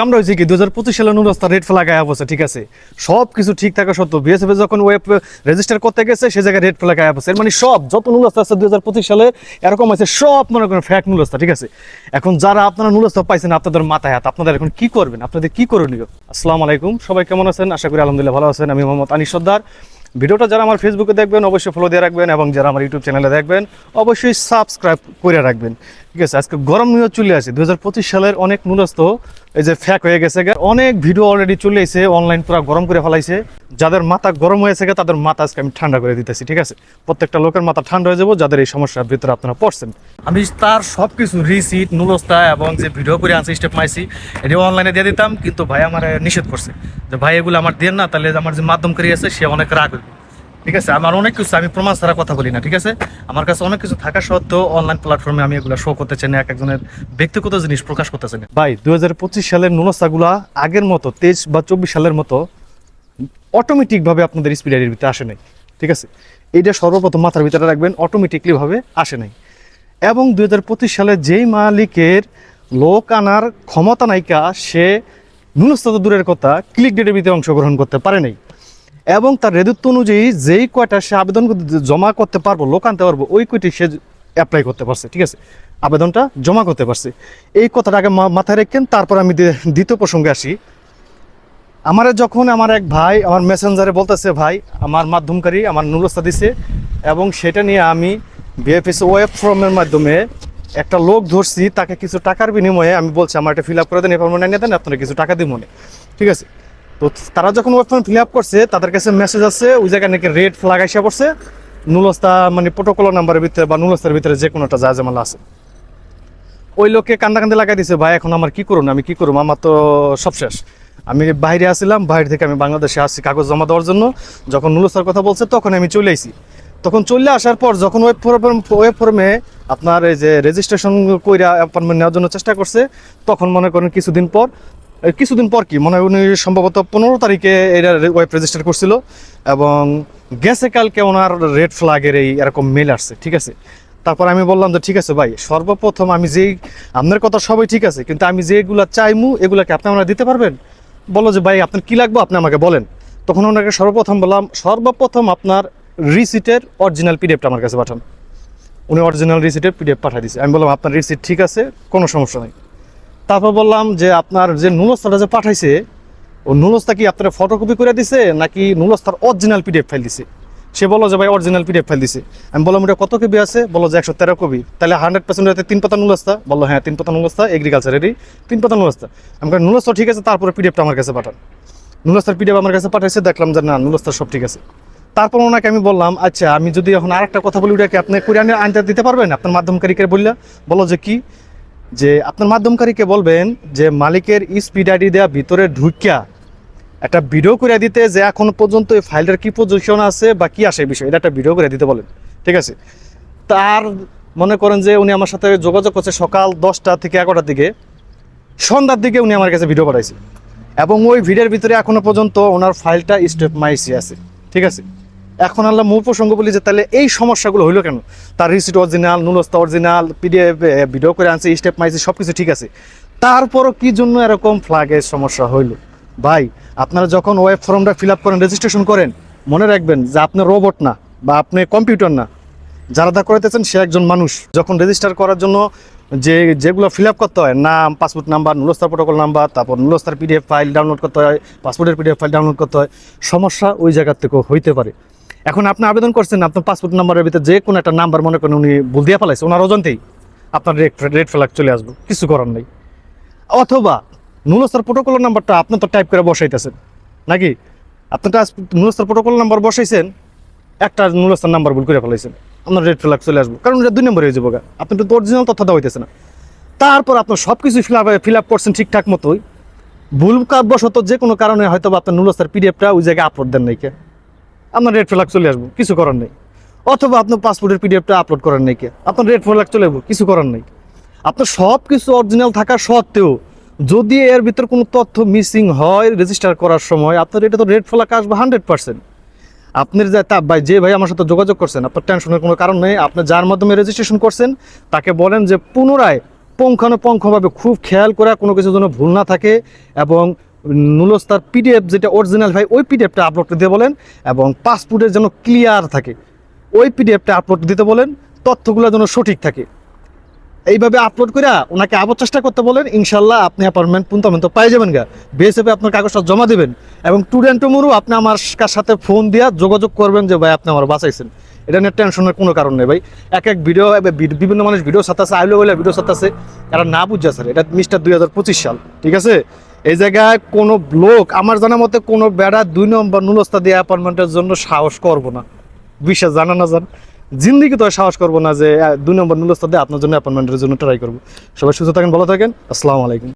কামড়া হয়েছে কি? দু হাজার পঁচিশ সালে নুরস্তা রেড ফ্ল্যাগ আয়া বসে ঠিক আছে? সব কিছু ঠিক থাকা সত্ত্বেও বিএসএফ যখন ওয়েব রেজিস্টার করতে গেছে, সে জায়গায় রেড ফ্ল্যাগ আয়া বসে মানে সব, যত নুরস্তা আছে দু হাজার পঁচিশ সালে, এরকম আছে সব মনে করেন ফ্যাক নুরস্তা ঠিক আছে? এখন যারা আপনারা নুরস্তা পাইছেন, আপনাদের মাথায় হাত, আপনাদের এখন কি করবেন? আপনাদের কি করণীয় আসসালামু আলাইকুম, সবাই কেমন আছেন? আশা করি আলহামদুলিল্লাহ ভালো আছেন। আমি মোহাম্মদ আনিস সর্দার। ভিডিওটা যারা আমার ফেসবুকে দেখবেন, অবশ্যই ফলো দিয়ে রাখবেন এবং যারা আমার ইউটিউব চ্যানেলে দেখবেন, অবশ্যই সাবস্ক্রাইব করে রাখবেন। ঠিক আছে আজকে গরম নিয়ে চলে আসে। দু হাজার পঁচিশ সালের অনেক নুরস্ত এই যে ফ্যাক হয়ে গেছে। অনেক ভিডিও অলরেডি চলে এসে অনলাইন পুরো গরম করে ফেলাইছে। যাদের মাথা গরম হয়েছে গে, তাদের মাথা আজকে আমি ঠান্ডা করে দিতেছি ঠিক আছে? প্রত্যেকটা লোকের মাথা ঠান্ডা হয়ে যাব যাদের এই সমস্যার ভিতরে আপনারা পড়ছেন। আমি তার সব কিছু রিসিট নুলস্তা এবং যে ভিডিও করে আনছি স্টেপ মাইছি এটা অনলাইনে দিয়ে দিতাম কিন্তু ভাই আমার নিষেধ করছে। যে ভাই এগুলো আমার দেন না তাহলে আমার যে মাধ্যমকারী আছে সে অনেক রাগ হইবে। ঠিক আছে? আমার অনেক কিছু, আমি প্রমাণ ছাড়া কথা বলি না, ঠিক আছে? আমার কাছে অনেক কিছু থাকা সত্ত্বেও অনলাইন প্ল্যাটফর্মে আমি এগুলো শো করতে চাই না, এক একজনের ব্যক্তিগত জিনিস প্রকাশ করতে চাই না। ভাই দু হাজার পঁচিশ সালের নুনস্তাগুলা আগের মতো তেইশ বা চব্বিশ সালের মতো অটোমেটিকভাবে আপনাদের স্পিডারের ভিতরে আসে নাই, ঠিক আছে? এইটা সর্বপ্রথম মাথার ভিতরে রাখবেন অটোমেটিকলি ভাবে আসে নাই। এবং দুই হাজার পঁচিশ সালে যেই মালিকের লোক আনার ক্ষমতা নাইকা, সে ন্যূনতম দূরের কথা ক্লিক ডেটের ভিতরে অংশগ্রহণ করতে পারে নাই। এবং তার রেদুত্ব অনুযায়ী যেই কয়টা সে আবেদন জমা করতে পারব, লোক আনতে পারব, ওই কয়টি সে অ্যাপ্লাই করতে পারছে, ঠিক আছে? আবেদনটা জমা করতে পারছে। এই কথাটা আগে মাথায় রেখেন, তারপর আমি দ্বিতীয় প্রসঙ্গে আসি। আমার যখন আমার এক ভাই, আমার মেসেঞ্জারে বলতেছে, ভাই, আমার মাধ্যমকারী আমার নুরস্তা দিছে এবং সেটা নিয়ে আমি বিএফএস ওয়েব ফর্মের মাধ্যমে একটা লোক ধরছি, তাকে কিছু টাকার বিনিময়ে আমি বলছি, আমার এটা ফিল আপ করে দেন এফর্মেন্ট নিয়ে দেন, আপনারা কিছু টাকা দিব ঠিক আছে? তো তারা যখন ওয়েব ফিল আপ করছে, তাদের কাছে মেসেজ আছে, ওই জায়গায় নাকি রেড ফ্লাগ আইসা পড়ছে। নুলস্তা মানে প্রোটোকল নাম্বারের ভিতরে বা নুলস্তার ভিতরে যে কোনোটা যা জামালা আছে। ওই লোককে কান্দা কান্দে লাগাই দিছে, ভাই, এখন আমার কি করুন? আমি কি করুন আমার তো সব শেষ। আমি বাইরে আসছিলাম, বাইরে থেকে আমি বাংলাদেশে আসছি, কাগজ জমা দেওয়ার জন্য। যখন নুলস্তার কথা বলছে, তখন আমি চলে আইছি। তখন চলে আসার পর যখন ওয়েব ফর্ম ওয়েব ফর্মে আপনার এই যে রেজিস্ট্রেশন কইরা অ্যাপয়েন্টমেন্ট নেওয়ার জন্য চেষ্টা করছে, তখন মনে করেন কিছুদিন পর কিছুদিন পর কি, মনে হয় উনি সম্ভবত পনেরো তারিখে এটা ওয়েব রেজিস্টার করছিল এবং গেছে কালকে ওনার রেড ফ্ল্যাগের এই এরকম মেল আসছে, ঠিক আছে? তারপর আমি বললাম যে, ঠিক আছে ভাই, সর্বপ্রথম আমি যেই, আপনার কথা সবাই ঠিক আছে, কিন্তু আমি যেগুলা চাইমু, এগুলাকে আপনি আমরা দিতে পারবেন? বলো যে, ভাই, আপনার কি লাগবে, আপনি আমাকে বলেন। তখন ওনাকে সর্বপ্রথম বললাম, সর্বপ্রথম আপনার রিসিটের অরিজিনাল পিডিএফটা আমার কাছে পাঠান। উনি অরিজিনাল রিসিটের পিডিএফ পাঠিয়ে দিয়েছে আমি বললাম, আপনার রিসিট ঠিক আছে, কোনো সমস্যা নেই। তারপর বললাম যে আপনার যে নুলস্তাটা যে পাঠাইছে, ও নুলস্তা কি আপনার ফটোকপি করে দিছে নাকি নুলস্তার অরিজিনাল পিডিএফ ফাইল দিছে? সে বলো যে, ভাই অরিজিনাল পিডিএফ ফাইল দিছে। আমি বললাম, এটা কত কবি আছে? বলো যে একশো তেরো কবি তাহলে হান্ড্রেড পার্সেন্ট তিন পাতা নুলস্তা? বলল হ্যাঁ তিন পাতা নুলস্তা এগ্রিকালচারেরই তিন পাতা নুলস্তা। আমি নুলস্তা ঠিক আছে, তারপরে পিডিএফটা আমার কাছে পাঠান। নুলস্তার পিডিএফ আমার কাছে পাঠাইছে, দেখলাম যে না, নুলস্তার সব ঠিক আছে। তারপর ওনাকে আমি বললাম আচ্ছা আমি যদি এখন আরেকটা কথা বলি, ওটাকে আপনি কোরিয়ানের আইনটা দিতে পারবেন? আপনার মাধ্যমকারীকে বললে বলো যে, কি? যে আপনার মাধ্যমকারীকে বলবেন যে মালিকের স্পিড আইডি দেওয়া ভিতরে ঢুকিয়া একটা ভিডিও করে দিতে যে এখন পর্যন্ত এই ফাইলটার কি পজিশন আছে বা কি আসে বিষয়, এটা একটা ভিডিও করে দিতে বলেন, ঠিক আছে? তার মনে করেন যে উনি আমার সাথে যোগাযোগ করছে সকাল দশটা থেকে এগারোটার দিকে, সন্ধ্যার দিকে উনি আমার কাছে ভিডিও পাঠাইছে। এবং ওই ভিডিওর ভিতরে এখনও পর্যন্ত ওনার ফাইলটা স্টেপ মাইসি আছে, ঠিক আছে? এখন আল্লাহ মূল প্রসঙ্গ বলি যে তাহলে এই সমস্যাগুলো হইল কেন? তার রিসিট অরিজিনাল নুলস্তা অরিজিনাল পিডিএফ ভিডিও করে আনছে স্টেপ মাইছে সব কিছু ঠিক আছে। তারপরও কি জন্য এরকম ফ্ল্যাগের সমস্যা হইল? ভাই, আপনারা যখন ওয়েব ফর্মটা ফিল আপ করেন রেজিস্ট্রেশন করেন, মনে রাখবেন যে আপনি রোবট না বা আপনি কম্পিউটার না। যারা দা করাইতেছেন, সে একজন মানুষ। যখন রেজিস্টার করার জন্য যে, যেগুলো ফিল আপ করতে হয়, নাম পাসপোর্ট নাম্বার নুলস্তার প্রোটোকল নাম্বার তারপর নুলস্তার পিডিএফ ফাইল ডাউনলোড করতে হয় পাসপোর্টের পিডিএফ ফাইল ডাউনলোড করতে হয়, সমস্যা ওই জায়গার থেকেও হইতে পারে। এখন আপনি আবেদন করছেন আপনার পাসপোর্ট নাম্বারের ভিতরে যে কোনো একটা নাম্বার মনে করেন উনি ভুল দিয়ে ফেলাইছে, ওনার অজন্তেই আপনার রেড রেড ফ্ল্যাগ চলে আসবে, কিছু করার নেই। অথবা নুলস্তার প্রোটোকল নাম্বারটা আপনি তো টাইপ করে বসাইতেছেন, নাকি? আপনি নুলস্তার প্রোটোকল নাম্বার বসাইছেন, একটা নুলস্তার নাম্বার ভুল করে ফেলাইছেন, আপনার রেড ফ্ল্যাগ চলে আসব, কারণ এটা দুই নম্বর হয়ে যাব। আপনি তো অরিজিনাল তথ্য দেওয়া হইতেছে না। তারপর আপনার সব কিছু ফিল আপ ফিল আপ করছেন ঠিকঠাক মতোই, ভুল কাব্যশত যে কোনো কারণে হয়তো আপনার নুলস্তার পিডিএফটা ওই জায়গায় আপলোড দেন নাই কে। আপনার রেড ফ্ল্যাগ চলে আসব, কিছু করার নেই। অথবা আপনার পাসপোর্টের পিডিএফটা আপলোড করার নেই কে। আপনার রেড ফ্ল্যাগ চলে আসব, কিছু করার নেই। আপনার সব কিছু অরিজিনাল থাকা সত্ত্বেও যদি এর ভিতর কোনো তথ্য মিসিং হয় রেজিস্টার করার সময়, আপনার এটা তো রেড ফ্ল্যাগ আসবে হান্ড্রেড পার্সেন্ট আপনার যে তা ভাই, যে ভাই আমার সাথে যোগাযোগ করছেন, আপনার টেনশনের কোনো কারণ নেই। আপনি যার মাধ্যমে রেজিস্ট্রেশন করছেন, তাকে বলেন যে পুনরায় পুঙ্খানুপুঙ্খভাবে খুব খেয়াল করে কোনো কিছু যেন ভুল না থাকে এবং নুলস্তার পিডিএফ যেটা অরিজিনাল ভাই, ওই পিডিএফটা আপলোড দিতে বলেন এবং পাসপোর্টের যেন ক্লিয়ার থাকে, ওই পিডিএফটা আপলোড দিতে বলেন, তথ্যগুলো যেন সঠিক থাকে। এইভাবে আপলোড করে ওনাকে আবার চেষ্টা করতে বলেন ইনশাল্লাহ আপনি অ্যাপার্টমেন্ট পুন্তমেন্ট পাই যাবেন গা। বিএসএফে আপনার কাগজটা জমা দেবেন এবং টুডেন্ট টুমুরু আপনি আমার কার সাথে ফোন দিয়া যোগাযোগ করবেন যে, ভাই, আপনি আমার বাঁচাইছেন। এটা নিয়ে টেনশনের কোনো কারণ নেই, ভাই। এক এক ভিডিও বিভিন্ন মানুষ ভিডিও সাথে আছে আইলো বলে ভিডিও সাথে আছে এরা না বুঝছে স্যার, এটা মিস্টার দুই হাজার পঁচিশ সাল, ঠিক আছে? এই জায়গায় কোনো লোক, আমার জানা মতে কোনো বেড়া দুই নম্বর নুলস্তা দিয়ে অ্যাপার্টমেন্টের জন্য সাহস করব না। বিশ্বাস জানা না জান। জিন্দিগি তো সাহস করব না যে দুই নম্বর নুলস্তা দিয়ে আপনার জন্য অ্যাপার্টমেন্টের জন্য ট্রাই করব। সবাই সুস্থ থাকেন, ভালো থাকেন। আসসালামু আলাইকুম।